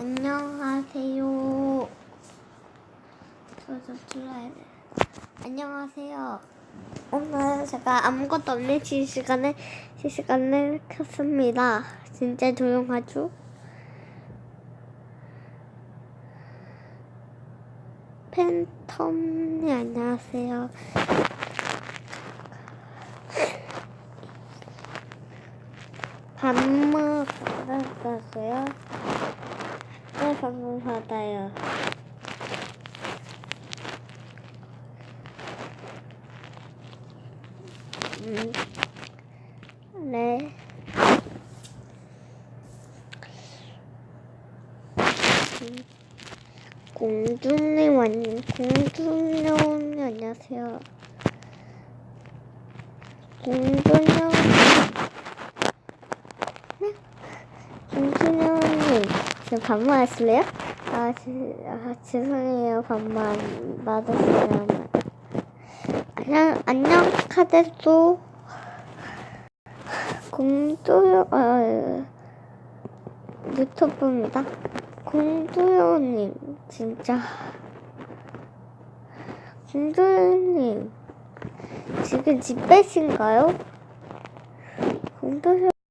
안녕하세요. 저좀 들어야 돼. 안녕하세요. 오늘 제가 아무것도 없는 실시간에 실시간을 켰습니다. 진짜 조용하죠? 팬텀이 안녕하세요. 밥 먹었어요? 네, 방금 받아요. 음, 네. 음, 공주님, 안, 공주님, 안녕하세요. 공주님, 지금 밥만 하실래요? 아, 지, 아, 죄송해요. 밥만 맞았어요. 안녕, 안녕, 카데도 공주요, 어, 유튜브입니다. 공주요님, 진짜. 공주요님, 지금 집 빼신가요? 공주요,